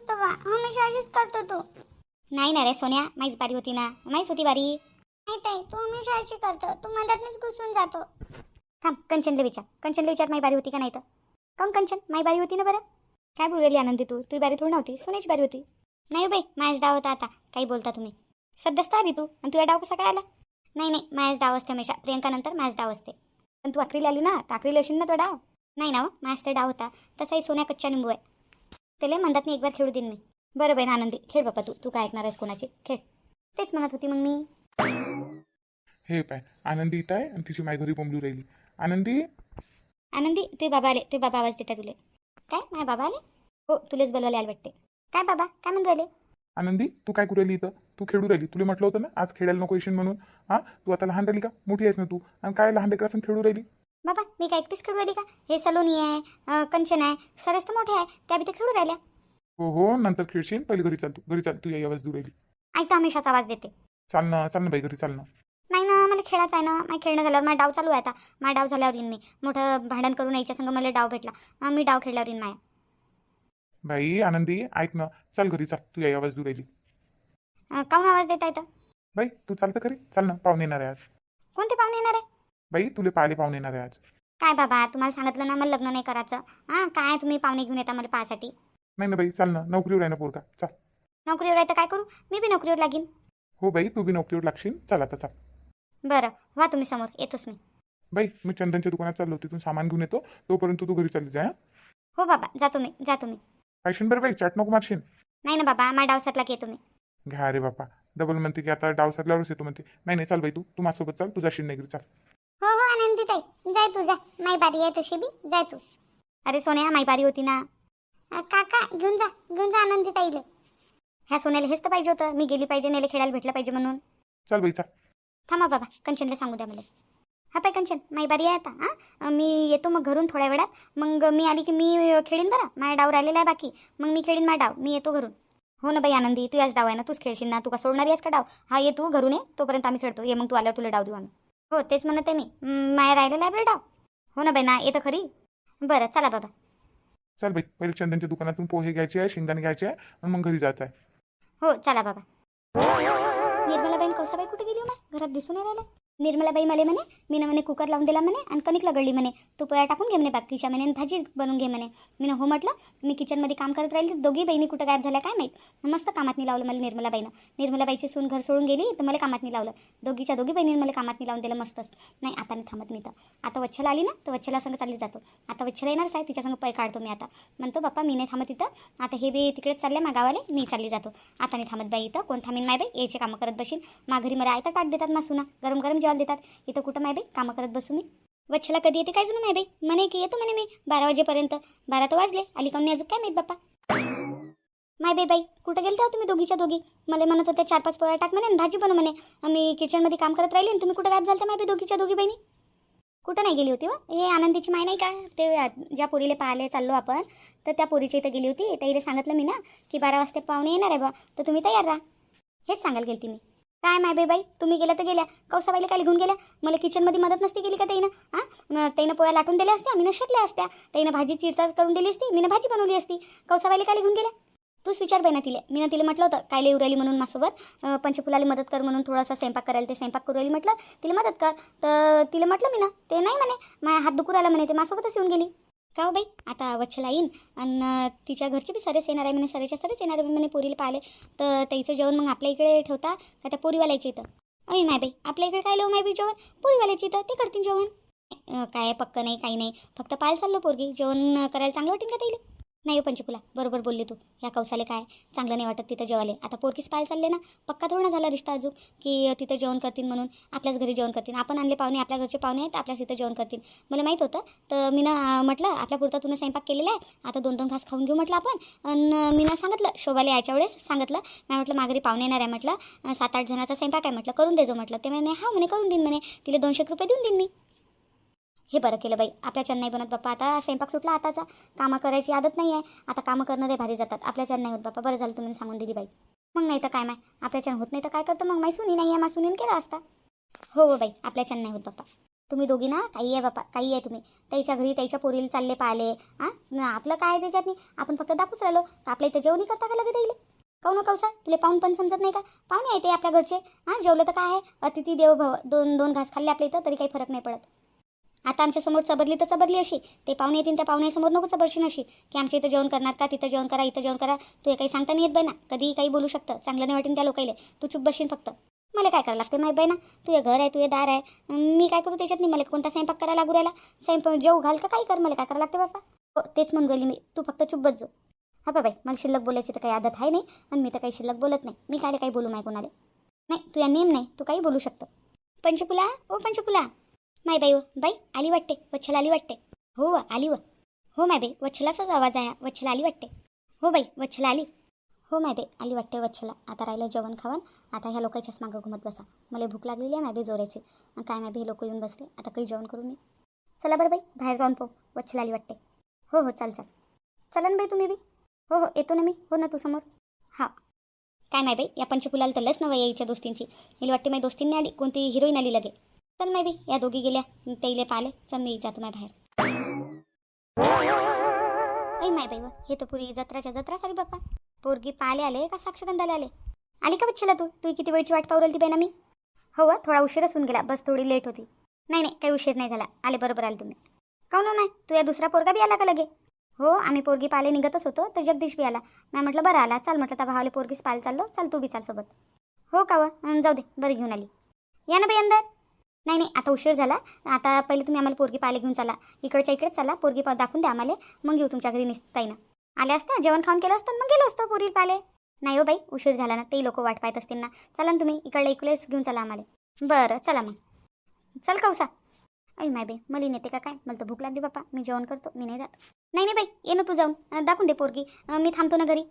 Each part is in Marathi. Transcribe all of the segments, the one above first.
बा हमेशा अशीच करतो तू। नाही ना रे सोन्या माहीच बारी होती ना माहीच होती बारी। नाही ताई तू हमेशा अशी करतो तू मधातच घुसून जातो। थांब कंचनला विचार कंचनला विचार माई बारी होती का नाही तर काऊन कंचन? माई बारी होती ना बरं काय बोलली आनंदी तू? तुझी बारी थोडी नव्हती सोन्याची बारी होती। नाही बाई माझ्याच डाव होता आता काही बोलता तुम्ही सध्याच आली तू आणि तुझ्या डाव कसा काय आला नाही नाही माझ्याच डाव असते हमेशा प्रियंकानंतर माझ्याच डाव असते पण तू आखरीला आली ना तर आखरीला असेल ना तो डाव। नाही ना हो माझ्याच तर डाव होता तसाही सोन्या कच्च्या निंबू आहे त्याला म्हणतात मी एक बार खेळू देईन मी. बरं बाई आनंदी खेळ बापा तू तू काय ऐकणार आहेस कोणाची? खेळ. तेच म्हणत होती मग मी. हे पाय आनंदी इथं आहे आणि तिची माय घरी बोंबलू राहिली. आनंदी? आनंदी ते बाबा आले ते बाबा आवाज देता तुले. काय माझे बाबा आले? हो तुलेच बोलवले आले वाटते. काय बाबा काय म्हणून राहिले? आनंदी तू काय करू राहिली इथं? तू खेळू राहिली. तुला म्हटलं होतं ना आज खेळायला नको येशील म्हणून. हां तू आता लहान राहिली का? मोठी आहेस ना तू. आणि काय लहान लेकरासून खेळू राहिली? बाबा मी काय एकटीच खेळू राहिली का? हे सलोनी आहे कंचन आहे सगळेच तर मोठे आहे त्या बी खेळू राहिल्या. हो हो नंतर खेळशील? पहिले घरी चाल तू घरी चाल तू या आवाज दूर राहिली. ऐकता हमेशाच आवाज देते. चाल ना चाल ना बाई घरी चाल ना. नाही ना मला खेळायचं आहे ना माझं खेळणं झाल्यावर माझा डाव चालू आहे आता. माझा डाव झाल्यावर येईन मी. मोठं भांडण करून यायच्या संग मला डाव भेटला. मी डाव खेळल्यावर येईन माया. बाई आनंदी ऐक ना. चाल घरी चाल तू या आवाज दूर राहिली. काहून आवाज देता येतं बाई तू चालतं खरी चाल ना पाहुणे येणार आहे आज. कोणते पाहुणे येणार आहे? बाई तुला पाहिले पाहुणे येणार आहे आज. काय बाबा तुम्हाला सांगितलं ना मला लग्न नाही करायचं. हां काय तुम्ही पाहुणे घेऊन येता मला पाहासाठी? नाही ना बाई चाल ना नोकरीवर आहे ना पोरका चाल. नोकरीवर आहे तर काय करू? मी बी नोकरीवर लागीन. हो बाई तू बी नोकरीवर लागशील. चल आता चाल. बरं व्हा तुम्ही समोर येतोच मी. बाई मी चंदनच्या दुकानात चाललो तिथून सामान घेऊन येतो. तोपर्यंत तू घरी चालली जा हं? हो बाबा जातो मी जातो मी. खायशील बरं बाई चाट नको मारशील. नाही ना बाबा माझ्या डाव सटला की येतो मी. घ्या रे बापा. डबल म्हणते की आता डाव सरल्यावरच येतो म्हणते. नाही नाही चाल बाई तू तू माझ्यासोबत चाल तुझा शिन नाही घरी चाल. जाय तू जा माई बारी आहे तशी बी. जाय तू. अरे सोन्या माई बारी होती ना. अ, काका घेऊन जा. घेऊन जा आनंदी ताईले ह्या सोन्याला हेच तर पाहिजे होतं. मी गेली पाहिजे नेले खेळायला भेटलं पाहिजे म्हणून. चाल बाई चाल. थांबा बाबा. कंचनला सांगू द्या मला. हा पाय कंचन माई बारी आहे आता हां? मी येतो मग घरून थोड्या वेळात. मग मी आली की मी खेळीन बरं. माझ्या डाव राहिलेला आहे बाकी. मग मी खेळीन माझा डाव. मी येतो घरून. हो ना बाई आनंदी तू याच डाव आहे ना. तूच खेळशील ना. तू का सोडणार आहेस का डाव? हा ये तू. घरून ये. तोपर्यंत आम्ही खेळतो. ये मग तू आल्यावर तुला डाव देऊ आम्ही. हो तेच म्हणत आहे मी. माया राहिलेला आहे बरं डाव हो ना बाई ना येतं खरी. बरं चला बाबा. चाल बाई पहिले चंदनच्या दुकानातून पोहे घ्यायचे आहे शेंगदाणे घ्यायचे आहे आणि मग घरी जायचं आहे. हो चला बाबा. निर्मलाबाईन कौसाबाई कुठे गेली हो माय? घरात दिसून नाही निर्मलाबाई मला म्हणे मी म्हणे कुकर लावून दिला म्हणे आणि कणिक लगडली म्हणे. तू पोया टाकून घे म्हणे बाकीच्या म्हणे आणि भाजी बनवून घे म्हणे. मी हो म्हटलं मी किचनमध्ये काम करत राहिली दोघी बहिणी कुठं गायब झाल्या काय माहीत? मस्त कामात नाही लावलं मला निर्मलाबाईनं. निर्मलाबाईची सून घर सोडून गेली तर मला कामात नाही लावलं. दोघीच्या दोघी बहिणीने मला कामात नाही लावून दिलं मस्तच. नाही आता नाही थांबत मी तर आता वच्छला आली ना तर वच्छला संग चालली जातो. आता वच्छला येणारच आहे तिच्या संग पै काढतो मी आता. म्हणतो बाप्पा मी नाही थांबत इथं. आता हे बी तिकडेच चालले मा गावाले मी चालली जातो. आता नाही थांबत बाई इथं. कोण थांबीन माय बाई? याचे कामं करत बसीन माघरी मला आयता ताट देतात मा सुना. गरम गरम जेवायला देतात. इथं कुठं नाही बाई कामं करत बसू मी. वच्छला कधी येते काय जुनं नाही बाई. म्हणे की येतो म्हणे मी बारा वाजेपर्यंत. बारा तर वाजले आली का अजून? काय माहीत बाप्पा? माय बाई बाई कुठं गेलते हो तुम्ही दोघीच्या दोघी? मला म्हणत होते चार पाच पोळ्या टाक म्हणे भाजी बनव म्हणे. आम्ही किचनमध्ये काम करत राहिले आणि तुम्ही कुठं गायब झालता माय बाई दोघीच्या दोघी बहिणी? कुठं नाही गेली होती हो? व हे आनंदीची माय नाही का? ते ज्या पोरीला पाहायला चाललो आपण तर त्या पोरीच्या इथं गेली होती. त्याला सांगितलं मी ना की बारा वाजता पाहुणे येणार आहे बा तर तुम्ही तयार राहा. हेच सांगायला गेलती मी. काय माय बाई तुम्ही गेल्या तर गेल्या. कौसाबाईला काय घेऊन गेल्या? मला किचनमध्ये मदत नसती केली का ताईनं? हां? न- ताईनं पोळ्या लाटून दिल्या असत्या मी शटल्या असत्या. ताईनं भाजी चिरता करून दिली असती मी भाजी बनवली असती. कौसाबाईला काय घेऊन गेल्या? तूच विचार बाई ना तिला. मी ना तिला म्हटलं होतं काय लिहू राहिली म्हणून माझ्यासोबत अं, पंचफुलाला मदत कर म्हणून थोडासा स्वयंपाक करायला ते स्वयंपाक करू राहिली म्हटलं. तिला मदत कर. तर तिला म्हटलं मी ना ते नाही म्हणे माझ्या हात दुखू राहिला म्हणे ते माझ्यासोबतच येऊन गेली. का हो बाई? आता वच्छला येईन. आणि तिच्या घरचे बी सरेच येणार आहे म्हणे सरेच्या सरेच येणार आहे म्हणे पोरीला पाहिले तर त्याचं जेवण मग आपल्या इकडे ठेवता का त्या पोरीवाल्याची इथं? अय माय बाई आपल्या इकडे काय लावू माय बाई जेवण? पोरीवाल्याची इथं ते करतील जेवण. काय पक्क नाही काही नाही. फक्त पाल चाललो पोरगी. जेवण करायला चांगलं वाटेल का ताईले? नाही हो पंचकुला बरोबर बोलली तू. या कौसाले काय? चांगलं नाही वाटत तिथं जेवाले आता पोरकीच पाल चालले ना? पक्का थोडा झाला रिश्ता अजून की तिथं जेवण करतील म्हणून आपल्याच घरी जेवण करतील आपण आणले पाहुणे आपल्या घरचे पाहुणे आहेत आपल्याच तिथं जेवण करतील मला माहीत होतं तर मी ना म्हटलं आपल्या पुरता तुला स्वयंपाक केलेला आहे. आता दोन दोन घास खाऊन घेऊ म्हटलं आपण. आणि मी ना सांगितलं शोभाला यायच्या वेळेस सांगितलं मी म्हटलं माघारी पाहुणे येणार आहे म्हटलं. सात आठ जणाचा स्वयंपाक आहे म्हटलं. करून देजो म्हटलं. ते म्हणे हा म्हणे करून देईन म्हणे. तिला दोनशे रुपये देऊन देईन मी. हे बरं केलं बाई. आपल्याच्यानं नाही बनत बाप्पा. आता स्वयंपाक सुटला आताचा कामं करायची आदत नाही आहे आता कामं करणं ते भारी जातात. आपल्याच्यानं नाही होत बाप्पा. बरं झालं तुम्ही सांगून दिली बाई. मग नाही तर काय माय? आपल्याच्यानं होत नाही तर काय करतं? मग माय सुनी नाही आहे मा सुनीन केला असता. हो हो बाई. आपल्याच्यानं नाही होत बाप्पा. तुम्ही दोघी ना काही आहे बापा काही आहे तुम्ही. त्याच्या घरी त्याच्या पोरीला चालले पाहिले हां न आपलं काय त्याच्यात नाही. आपण फक्त दाखवूच राहिलो. तर आपल्या इथं जेवणी करता का लगेच येईल? काऊ ना हो काऊसा तुला पाहून पण समजत नाही का? पाहुणे येते आपल्या घरचे. हां जेवलं तर काय आहे? अतिथी देव भव दोन दोन घास खाल्ले आपल्या इथं तरी काही फरक नाही पडत. आता आमच्यासमोर चबरली तर चबरली अशी. ते पाहुणे येतील त्या पाहुण्यासमोर नको चबरशीन अशी. की आमच्या इथं जेवण करणार का? तिथं जेवण करा इथं जेवण करा. तू हे काही सांगता नाही येत बाई ना कधी काही बोलू शकतं. चांगलं नाही वाटेन त्या लोकाईले तू चुप बसशील फक्त. मला काय करावं लागते माहीत बाई ना तुझे घर आहे तुझे दार आहे. मी काय करू त्याच्यात नाही? मला कोणता स्वयंपाक करायला लागू राहिला? स्वयंपाक जेव घाल का काही कर. मला काय करावं लागते बापा हो तेच म्हणून राहिली मी. तू फक्त चुप बस जो. हा बाई मला शिल्लक बोलायची तर काही आदत आहे नाही? आणि मी तर काही शिल्लक बोलत नाही. मी काय काही बोलू नाही कोणाला? नाही तुझ्या नेम नाही. तू काही बोलू शकतं. पंचकुला ओ पंचकुला. माय बाई हो, बाई आली वाटते वच्छला आली वाटते. हो व, आली व. हो माय बाई वच्छलाचाच आवाज आहे वच्छला आली वाटते. हो बाई वच्छला आली. हो माय बाई आली वाटते वच्छला. आता राहिलं जेवण खावण. आता ह्या लोकांच्याच मागं घुमत बसा. मला भूक लागलेली आहे माय बाई जोराची. आणि काय माय हे लोक येऊन बसले. आता काही जेवण करू मी चला बरं बाई बाहेर जाऊन पाहू. वच्छला आली वाटते. हो हो चाल चाल. चला ना बाई तुम्ही बी. हो हो येतो ना मी. हो ना तू समोर. हां. काय माय बाई या पंचफुलाला तर लस नव्हे यायच्या दोस्तींची. मला वाटते माझी दोस्तींनी आली कोणती हिरोईन आली लगे. चल माय बाई या दोघी गेल्या तेले पाले चल मी जातो माय बाहेर. ऐ माय बाई हे तर पुरी जत्राच्या जत्रा सारी बाप्पा. पोरगी पाले आले का साक्षगंधाला आले? आली का बच्चेला तू? तू किती वेळची वाट पावरली ती बाई मी? हो थोडा उशीरच होऊन गेला बस थोडी लेट होती. नाही नाही काही उशीर नाही झाला आले बरोबर आले तुम्ही. काऊन हो नाही तू या दुसरा पोरगा बी आला का लगे? हो आम्ही पोरगी पाले निघतच होतो तर जगदीश बी आला. नाही म्हटलं बरं आला चाल म्हटलं त्या भावाले पोरगीस पाल चाललो चाल तू बी चाल सोबत. हो का व जाऊ दे बरं घेऊन आली. या ना बाई अंदर. नाही नाही आता उशीर झाला. आता पहिले तुम्ही आम्हाला पोरगी पाले घेऊन चला. इकडच्या इकडेच चला. पोरगी पा दाखवून द्या आम्हाला. मग येऊ तुमच्या घरी निसताय ना आले असता जेवण खाऊन केलं असतं मग गेलो असतो पोरी पाले नाही हो बाई उशीर झाला ना. तेही लोक वाट पाहत असतील ना. चला ना तुम्ही. इकडे इकडेच घेऊन चला आम्हाला. बरं चला मग. चल कौसा. आई माय बाई मला नेते का काय? मला तर भूक लागली बापा मी जेवण करतो. मी नाही जात. नाही नाही बाई ये ना तू जाऊन. दाखवून दे पोरगी. मी थांबतो ना घरी.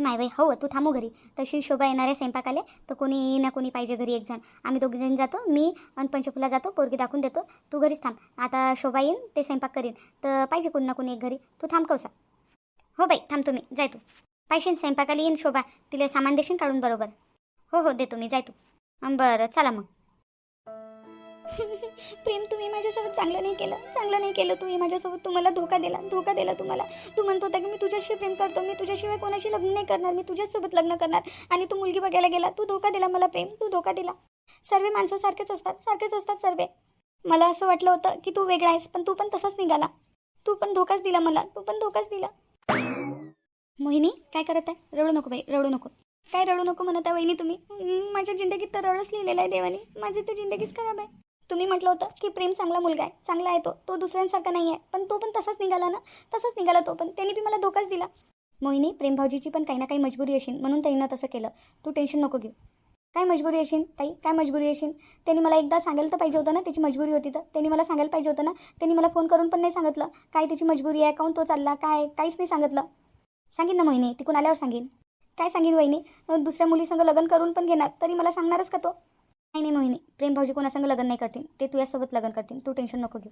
माय बाई हो तू थांबू घरी. तशी शोभा येणार आहे स्वयंपाक आले तर कोणी ना कोणी पाहिजे घरी एक जण. आम्ही दोघी जण जातो मी आणि पंचफुला जातो पोरगी दाखवून देतो. तू घरीच थांब. आता शोभा येईन ते स्वयंपाक करीन. तर पाहिजे कोणी ना कोणी एक घरी. तू थांब कौसा. हो बाई थांबतो मी. जाय तू. पाहिजे स्वयंपाकाला येईन शोभा. तिला सामान देशील काढून बरोबर. हो हो देतो मी. जाय तू. बरं चला मग. प्रेम तुम्ही माझ्यासोबत चांगलं नाही केलं. चांगलं नाही केलं तुम्ही माझ्यासोबत. तुम्हाला धोका दिला. धोका दिला तुम्हाला. तू म्हणत होता की मी तुझ्याशी प्रेम करतो. मी तुझ्याशिवाय कोणाशी लग्न नाही करणार. मी तुझ्यासोबत लग्न करणार. आणि तू मुलगी बघायला गेला. तू धोका दिला मला प्रेम. तू धोका दिला. सर्व माणसं सारखेच असतात. सारखेच असतात सर्व. मला असं वाटलं होतं की तू वेगळा आहेस पण तू पण तसाच निघाला. तू पण धोकाच दिला मला. तू पण धोकाच दिला. मोहिनी काय करत आहे? रडू नको बाई. रडू नको. काय रडू नको म्हणत आहे वहिनी तुम्ही? माझ्या जिंदगीत तर रडच लिहिलेलं आहे देवाने. माझी तर जिंदगीच खराब आहे. तुम्ही म्हटलं होतं की प्रेम चांगला मुलगा आहे चांगला आहे तो तो दुसऱ्यांसारखा नाही आहे पण तो पण तसाच निघाला ना? तसाच निघाला तो पण त्यांनी बी मला धोकाच दिला. मोहिनी प्रेम भाऊजीची पण काही ना काही मजबुरी असेल म्हणून त्यांना तसं केलं. तू टेन्शन नको घेऊ. काय मजबुरी असेल ताई? काय मजबुरी असेल? त्यांनी मला एकदा सांगायला तर पाहिजे होतं ना त्याची मजबुरी होती तर. त्यांनी मला सांगायला पाहिजे होतं ना त्यांनी मला फोन करून पण नाही सांगितलं. काय त्याची मजबुरी आहे काऊन तो चालला काय काहीच नाही सांगितलं. सांगेन ना मोहिनी तिकून आल्यावर सांगेन. काय सांगेन वहिनी? दुसऱ्या मुलीसंग लग्न करून पण घेणार तरी मला सांगणारच का तो? नाही नाही मोहिनी. प्रेम भाऊजी कोणासंग लग्न नाही करतील. ते तुझ्यासोबत लग्न करतील. तू टेन्शन नको घेऊ.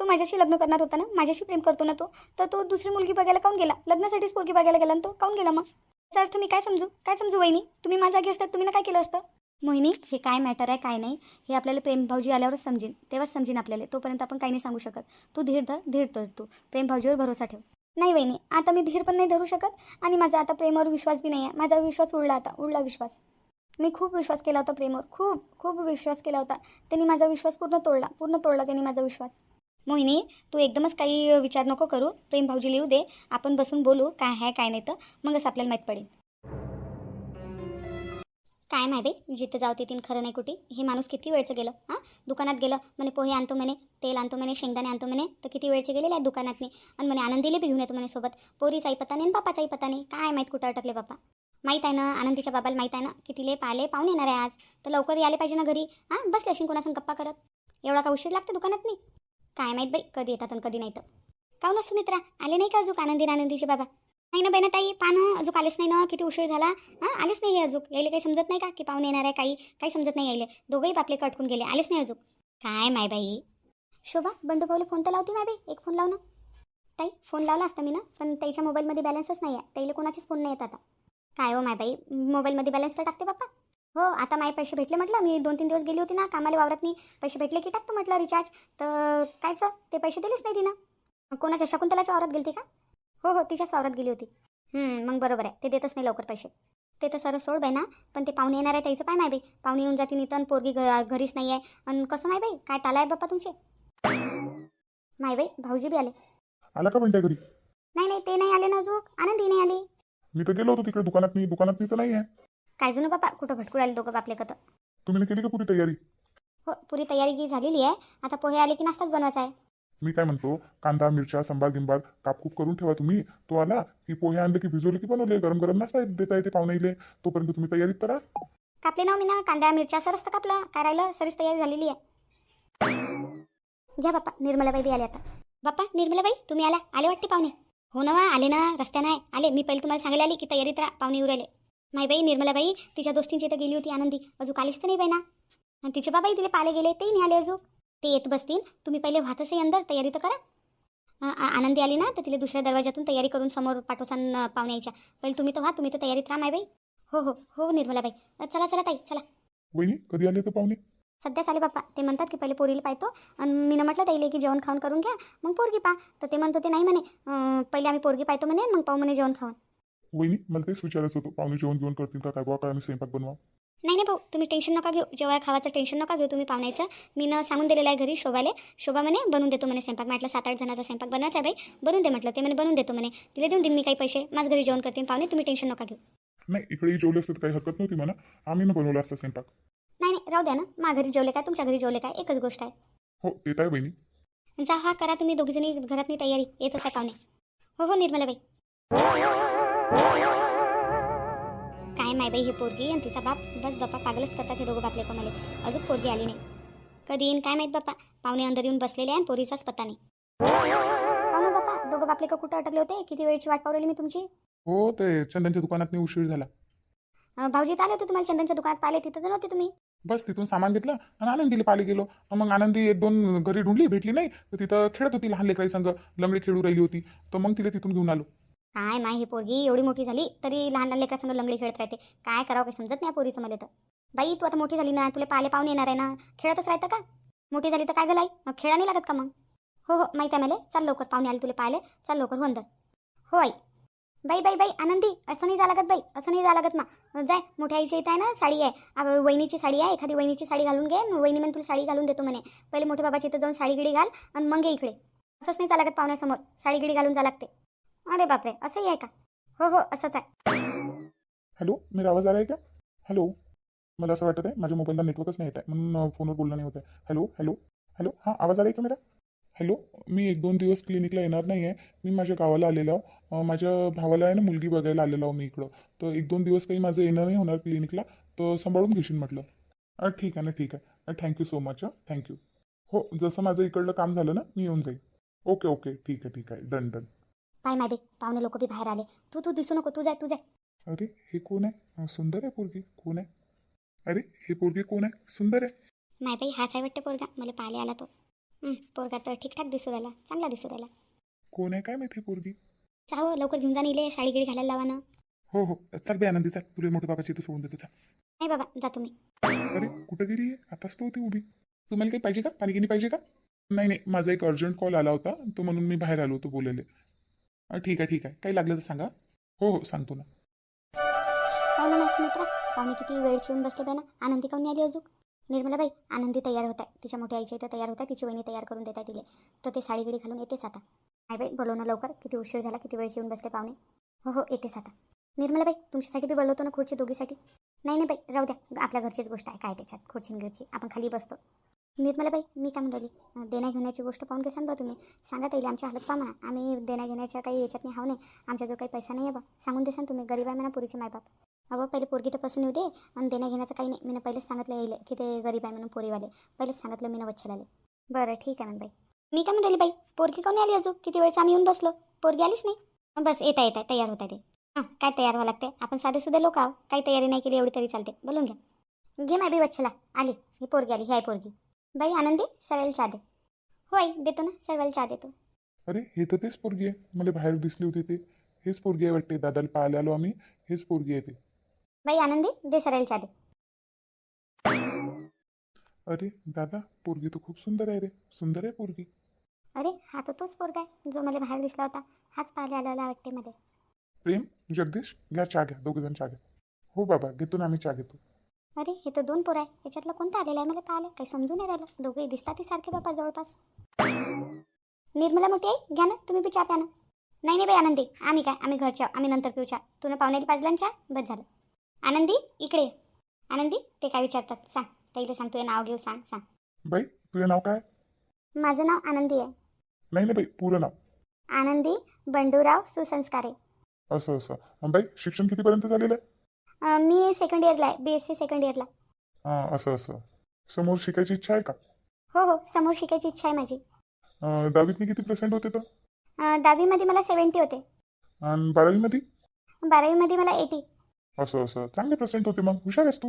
तो माझ्याशी लग्न करणार होता ना? माझ्याशी प्रेम करतो ना तो? तर तो दुसरी मुलगी बघायला काऊन गेला? लग्नासाठीच पोरगी बघायला गेला तो? काऊन गेला मग? त्याचा अर्थ मी काय समजू? काय समजू वहिनी? तुम्ही माझ्या जागी असतात तुम्ही ना काय केलं असतं? मोहिनी हे काय मॅटर आहे काय नाही हे आपल्याला प्रेम भाऊजी आल्यावरच समजेन तेव्हाच समजेन आपल्याला. तोपर्यंत आपण काही नाही सांगू शकत. तू धीर धर धीर धर तू. प्रेम भाऊजीवर भरोसा ठेव. नाही वहिनी आता मी धीर पण नाही धरू शकत आणि माझा आता प्रेमावर विश्वास बी नाही आहे माझा विश्वास उडला आता. उडला विश्वास. मी खूप विश्वास केला होता प्रेमवर. खूप खूप विश्वास केला होता. त्यांनी माझा विश्वास पूर्ण तोडला. पूर्ण तोडला त्यांनी माझा विश्वास. मोहिनी तू एकदमच काही विचार नको करू. प्रेम भाऊजी लिहू दे. आपण बसून बोलू. काय आहे काय नाही तर. मगच आपल्याला माहीत पडेल. काय माहिती? जिथं जाऊ तिथे खरं नाही कुठे. हे माणूस किती वेळचं गेलं? हां? दुकानात गेलं. म्हणे पोहे आणतो म्हणे. तेल आणतो म्हणे. शेंगदाणे आणतो म्हणे. तर किती वेळचे गेलेले आहेत दुकानातनी आणि म्हणे आनंदीले बी घेऊन येतो म्हणे सोबत. पोरीचाही पत्ता नाही आणि बापाचाही पत्ता नाही. काय माहीत कुठं अटकले बापा. माहीत आहे ना आनंदीच्या बाबाला माहीत आहे ना की तिले पाले पाहून येणार आहे आज. तर लवकर यायला पाहिजे ना घरी. हां बसले अशी कोणासंग गप्पा करत. एवढा का उशीर लागते दुकानात नाही? काय माहीत बाई कधी येतात आणि कधी नाही तर काहून ना सुमित्रा आले नाही का अजून आनंदी आनंदीचे बाबा? नाही ना बहिण ताई पानं अजून आलेच नाही ना किती उशीर झाला? हां आलेच नाही अजून. यायला काही समजत नाही का की पाहुणे येणार आहे काही? काही समजत नाही यायले. दोघंही बापले कटकून गेले आलेच नाही अजून. काय माय बाई? शोभा बंडू पाऊले फोन तर लावते माय बाई एक फोन लाव ना. ताई फोन लावला असता मी ना पण त्याच्या मोबाईलमध्ये बॅलन्सच नाही आहे ताईला कोणाचीच फोन नाही येत आता. काय हो माय बाई? मोबाईलमध्ये बॅलन्स तर टाकते बाप्पा. हो आता माझे पैसे भेटले म्हटलं. मी दोन तीन दिवस गेली होती ना कामाला वावरात मी. पैसे भेटले की टाकतो म्हटलं रिचार्ज तर कायचं ते पैसे दिलेच नाही तिनं. कोणाच्या शकुंतलाच्या वावरात गेलती का? हो हो तिच्याच वावरात गेली होती. मग बरोबर आहे. ते देतच नाही लवकर पैसे. ते तर सरळ सोड बाई ना पण ते पाहुणे येणार आहे त्याचं पाय माय बाई? पाहुणे येऊन जाते नितन पोरगी घरीच नाही आहे. आणि कसं नाही बाई? काय ताला आहे बाप्पा तुमचे? माय बाई भाऊजी बी आले. आला का म्हणताय घरी? नाही नाही ते नाही आले ना अजून. आनंदी नाही आली. मी तर गेलो होतो तिकडे दुकानात मी दुकानात मी तर नाही आहे काय जुनं बाप्पा कुठं भटकू आले दोघं बापले कत तुम्ही नाही केली का पुरी तयारी? हो पुरी तयारी की झालेली आहे. आता पोहे आले की नाश्ताच बनवायचा आहे. मी काय म्हणतो कांदा मिरच्या संबार गिंबार कापकूप करून ठेवा तुम्ही. तो आला की पोहे आणले की भिजवले की बनवले. गरम गरम नाश्ता देता येते पाहुणे तोपर्यंत तुम्ही तयारीत करा कापले ना मी ना. कांद्या मिरच्या सरस तर कापला. काय राहिलं? सरीच तयारी झालेली आहे. घ्या बाप्पा निर्मलाबाई बी आले आता. बाप्पा निर्मलाबाई तुम्ही आला आले वाटते पाहुणे? हो ना वा, आले ना रस्त्यानं आहे. आले मी पहिले तुम्हाला सांगायला आली की तयारीत राहा पाहुणे येऊ राहिले. माई बाई निर्मलाबाई तिच्या दोस्तींची इथं गेली होती आनंदी. अजून आलीच तर नाही बाई ना. आणि तिचे बाबाही तिथे पाले गेले तेही नाही आले अजून. ते येत बसतील. तुम्ही पहिले वाहतच अंदर तयारी तर करा. आनंदी आली ना तर तिला दुसऱ्या दरवाजातून तयारी करून समोर पाठवसान पाहुण्याच्या पहिले तुम्ही तर व्हा तुम्ही तर तयारीत राहा माय बाई. हो हो हो निर्मलाबाई. चला चला ताई चला. बहिणी कधी आले तर पाहुणे? सध्याच आले बाप्पा ते म्हणतात की पहिले पोरीला पाहतो. आणि मी म्हटलं ताईले की जेवण खाऊन करून घ्या मग पोरगी पा तर ते म्हणत होते नाही म्हणे अं, पहिले आम्ही पोरगी पाहतो म्हणे मग पाहू म्हणे जेवण खाऊन. वहिनी मला तेच विचारायचं होतं. पाहुणे जेवण घेऊन करतील का काय? बुवा काय आम्ही स्वयंपाक बनवा नाही नाही भाऊ तुम्ही टेन्शन नका घेऊ. जेव्हा खावाचं टेन्शन नका घेऊ. तुम्ही पाहुण्याचं. मी न सांगून दिलेलं आहे घरी शोभाले. शोभा म्हणे बनवून देतो म्हणे स्वयंपाक. म्हटलं सात आठ जणांचा स्वयंपाक बनवायचा आहे बाई बनवून दे म्हटलं. ते म्हणे बनवून देतो म्हणे. तिला देऊन देईन मी काही पैसे. माझ घरी जेवण करते. पाहुणे तुम्ही टेन्शन नका घेऊ. नाही इकडे जेवले असते तर काही हरकत नव्हती म्हणा. आम्ही न बनवला असता स्वयंपाक. राहू द्या ना. माझ्या घरी जेवले काय तुमच्या घरी जेवले काय? एकच गोष्ट आहे. हो ते तर आहे वहिनी जा हा करा तुम्ही दोघीजणी घरातनी तयारी. येतच आहे पाहुणे. हो हो निर्मलाबाई. काय माय बाई ही पोरगी आणि तिचा बाप? बस बाप्पा पागलच करतात हे दोघं बापले मला. अजून पोरगी आली नाही. कधी येईन काय माहीत बाप्पा? पाहुणे अंदर येऊन बसलेले आहे आणि पोरीचाच पत्ता नाही. पाहुणे बाप्पा दोघं बापले का कुठं अटकले होते? किती वेळची वाट पावलेली मी तुमची? हो ते चंदनच्या दुकानात उशीर झाला. अं, भाऊजी तर आले होते तुम्हाला चंदनच्या दुकानात पाहिले तिथं तर नव्हते तुम्ही? बस तिथून सामान घेतलं आणि आनंदीला पाले गेलो. मग आनंदी एक दोन घरी ढूंढली भेटली नाही. तर तिथं खेळत होती लहान लेकराई संघ लंगडी खेळू राहिली होती. तर मग तिला तिथून घेऊन आलो. काय माय ही पोरगी एवढी मोठी झाली तरी लहान लहान लेकरासंग लंगडी खेळत राहते. काय करावं काही समजत नाही पोरीचं मला तर. बाई तू आता मोठी झाली ना तुला पाले पाहुणे येणार आहे ना. खेळतच राहतं का? मोठी झाली तर काय झालं आई मग खेळा नाही लागत का मग? हो हो माहिती आहे मला. चाल लवकर पाहुणे आले तुला पाहिले चाल लवकर हो अंदर हो आई. बाई बाई बाई आनंदी असं नाही जा लागत बाई असं नाही जा लागत ना जाय मोठ्या आईच्या इथं आहे ना साडी आहे. वहिनीची साडी आहे एखादी वहिनीची साडी घालून घे वहिनी म्हणे तुला साडी घालून देतो म्हणे. पहिले मोठ्या बाबाच्या इथं जाऊन साडी गिडी घाल आणि मग इकडे. असंच नाही जा लागत पाहुण्यासमोर. साडी गिडी घालून जा लागते. अरे बापरे असंही आहे का? हो हो असंच आहे. हॅलो मी आवाज आला रहा हॅलो मला असं वाटत आहे माझ्या मोबाईलला नेटवर्कच नाही येत आहे म्हणून फोनवर बोलणं नाही होत आहे. हॅलो हॅलो हॅलो हां आवाज आला आहे का मेरा हॅलो मी एक दोन दिवस क्लिनिकला येणार नाही आहे मी माझ्या गावाला आलेलो आहो. अं, माझ्या भावाला आहे ना मुलगी बघायला आलेलो आहो मी इकडं. तर एक दोन दिवस काही माझं येणं नाही होणार क्लिनिकला तर सांभाळून घेशील म्हटलं. अं, ठीक आहे ना ठीक आहे. थँक्यू सो मच थँक्यू हो जसं माझं इकडलं काम झालं ना मी येऊन जाईल. ओके ओके ठीक आहे ठीक आहे. डन डन पाय माय बाई पाहुणे लोक बी बाहेर आले. तू तू दिसू नको. तू जाय तू जाय अरे हे कोण आहे? अं, सुंदर आहे पोरगी. कोण आहे? अरे हे पोरगी कोण आहे? सुंदर आहे. माय बाई हाच आहे वाटते पोरगा. मला पाहिले आला तो. हं, पोरगा तर ठीकठाक दिसू राहिला चांगला दिसू राहिला. कोण आहे काय माहिती पोरगी? जावं लवकर घेऊन जा निले साडी गिडी घालायला लावा ना. हो हो चल बे आनंदी चल तुला मोठ्या बाबाची इथं सोडून देतो चल. नाही बाबा जा तुम्ही. अरे कुठं गेली? आहे आताच तर होती उभी. तुम्हाला काही पाहिजे का? पाणी गिनी पाहिजे का? नाही नाही माझा एक अर्जंट कॉल आला होता तो म्हणून मी बाहेर आलो होतो बोलायला. अं, ठीक आहे ठीक आहे. काही लागलं तर सांगा. हो हो सांगतो ना. पाहुणे माझे मित्र. पाहुणे किती वेळची येऊन बसले बाई ना. आनंदी काऊन नाही आली अजून? निर्मलाबाई आनंदी तयार होत आहे. तिच्या मोठ्या आईच्या इथं तयार होत आहे. तिची वहिनी तयार करून देत आहे तिले. तर ते साडी गिडी घालून येतेच आता. नाही बाई बोलव ना लवकर. किती उशीर झाला किती वेळची येऊन बसले पाहुणे. हो हो येतेच आता. निर्मलाबाई तुमच्यासाठी बी बोलवतो ना खुर्ची दोघीसाठी? नाही नाही बाई राहू द्या. आपल्या घरचीच गोष्ट आहे. काय त्याच्यात? खुर्ची गिरची. आपण खाली बसतो. निर्मलाबाई मी काय म्हणाली? देण्या घेण्याची गोष्ट पाहून घेसान बा तुम्ही. सांगा ताईला आमच्या हालत पहा म्हणा. आम्ही देण्या घेण्याच्या काही याच्यात नाही हाव नाही. आमच्याजवळ काही पैसा नाही आहे बा. सांगून देसान तुम्ही. गरीब आहे म्हणा पुरीचे मायबाप. अगं पहिले पोरगी तर पसंत येऊ दे आणि देण्या घेण्याचं काही नाही. मी पहिलेच सांगितलं येईल की ते गरीब आहे म्हणून पोरीवाले. पहिलेच सांगितलं मी वच्छलाले बरं ठीक आहे मग बाई. मी काय म्हणून बाई? पोरगी कोणी आली अजून? किती वेळचं आम्ही येऊन बसलो. पोरगी आलीच नाही. बस येता येता तयार होता ते. हां काय तयार व्हावं लागते आपण साधे सुद्धा लोक आहो काही तयारी नाही केली एवढी तरी चालते. बोलून घ्या. घे माय बी वच्छला. आली. ही पोरगी आली. ही आहे पोरगी. बाई आनंदी? सर्वाला चहा दे. होय देतो ना. सर्वाला चहा देतो. अरे हे तर तेच पोरगी आहे. मला बाहेर दिसली होती ते. हेच पोरगी आहे वाटते. दादाला पाहायला आलो आम्ही. हेच पोरगी आहे ते. बाई आनंदी? दे सरायला चहा दे अरे दादा पोरगी तर खूप सुंदर आहे रे. सुंदर आहे पोरगी. अरे हा तर तोच पोरगा आहे जो मला बाहेर दिसला होता. हाच पाहायला आलेला वाटते मध्ये प्रेम जगदीश घ्या चहा घ्या दोघे जण चहा घ्या. हो बाबा घेतो ना आम्ही चहा घेतो. अरे हे तर दोन पोरं आहे. याच्यातलं कोणतं आलेलं आहे मला पाहिलं काही समजून नाही राहिलं. दोघे दिसतातही सारखे बापा जवळपास. निर्मला मोठी आहे? घ्या ना तुम्ही बी चहा प्या ना. नाही नाही बाई आनंदी. आम्ही काय? आम्ही घरच्या आम्ही नंतर पिऊ चहा. तुला पाहुण्याला पाजला ना चहा? बस झालं. आनंदी इकडे ये. आनंदी ते काय विचारतात? सांग. त्याला सांग तुझं नाव घेऊ सांग सांग. बाई तुझं नाव काय? माझं नाव आनंदी आहे. नाही नाही बाई पुरं नाव. आनंदी बंडूराव सुसंस्कारे. असं असं. बाई शिक्षण कितीपर्यंत झालेलं आहे? अं, मी सेकंड इयरला आहे बी एस सी सेकंड इयरला हां असं असं. समोर शिकायची इच्छा आहे का? हो हो समोर शिकायची इच्छा आहे माझी. अं, दहावीतनी किती पर्सेंट होते तर अं, दहावीमध्ये मला सेवन्टी होते. आणि बारावीमध्ये? बारावीमध्ये मला एटी असं असं. चांगले पर्सेंट होते मग. हुशार आहेस तू.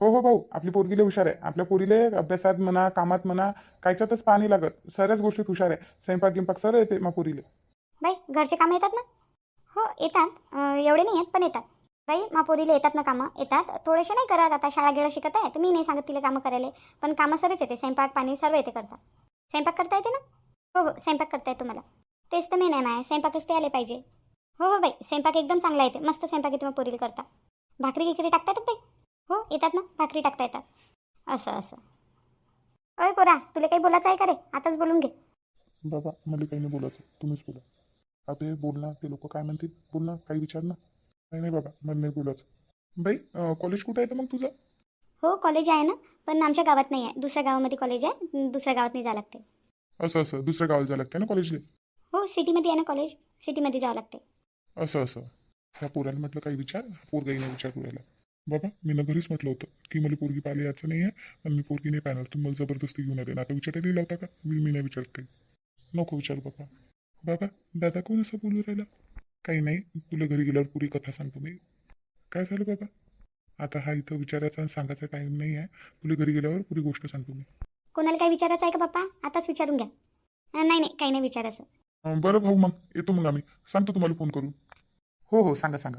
हो हो भाऊ. आपली पोरगीले हुशार आहे. आपल्या पोरीले अभ्यासात म्हणा कामात म्हणा कायच्यातच पाणी लागत. सर्वच गोष्टीत हुशार आहे. स्वयंपाक गिंपाक सर येते मग पोरीले. बाई घरचे कामं येतात ना? हो येतात. अं, एवढे नाही आहेत पण येतात. बाई मापोरीला येतात ना कामं? येतात. थोडेसे नाही करत. आता शाळा गेळा शिकत आहे. तर मी नाही सांगत तिला कामं करायला. पण कामं सरच येते. स्वयंपाक पाणी सर्व येते करता स्वयंपाक करता येते ना? हो हो. स्वयंपाक करता येतो मला. तेच तर मी नाही माय. स्वयंपाकच ते आले पाहिजे. हो हो बाई. स्वयंपाक एकदम चांगला येते मस्त स्वयंपाक येते मग पोरीला करता. भाकरी गिकरी टाकता येतात बाई? हो येतात ना. भाकरी टाकता येतात. असं असं. अय पोरा तुला काही बोलायचं आहे का रे? आताच बोलून घे. बाबा मला काही नाही बोलायचं. तुम्हीच बोला. अबे बोल ना ते लोक काय म्हणतील? बोल ना काही विचार ना नाही नाही बाबा मला नाही बोलायचं. बाई कॉलेज कुठं आहे तर मग तुझं? हो कॉलेज आहे ना. पण आमच्या गावात नाही आहे. दुसऱ्या गावामध्ये कॉलेज आहे. दुसऱ्या गावात नाही जावं लागते असं असं. दुसऱ्या गावाला जायला लागते ना कॉलेजला हो सिटीमध्ये आहे ना कॉलेज सिटीमध्ये जावं लागते असं असं. ह्या पोराला म्हटलं काही विचार? पोरगाही विचारू राहिला बाबा मी ना घरीच म्हटलं होतं की मला पोरगी पाहिली याचं नाही आहे आणि मी पोरगी नाही पाहणार. तुम्ही मला जबरदस्ती घेऊन आले. ना आता विचारायला लावता का? मी मी नाही विचारत काही. नको विचार बाबा. बाबा दादा कोण असं बोलू राहिला? काही नाही तुला घरी गेल्यावर पुरी कथा सांगतो मी. काय झालं बाबा? आता हा इथं विचारायचा आणि सांगायचा टाईम नाही आहे तुला घरी गेल्यावर पुरी गोष्ट सांगतो मी. कोणाला काही विचारायचं आहे का बाप्पा? आताच विचारून घ्या. नाही नाही काही नाही विचारायचं. बरं भाऊ मग. येतो मग आम्ही. सांगतो तुम्हाला फोन करून. हो हो सांगा सांगा.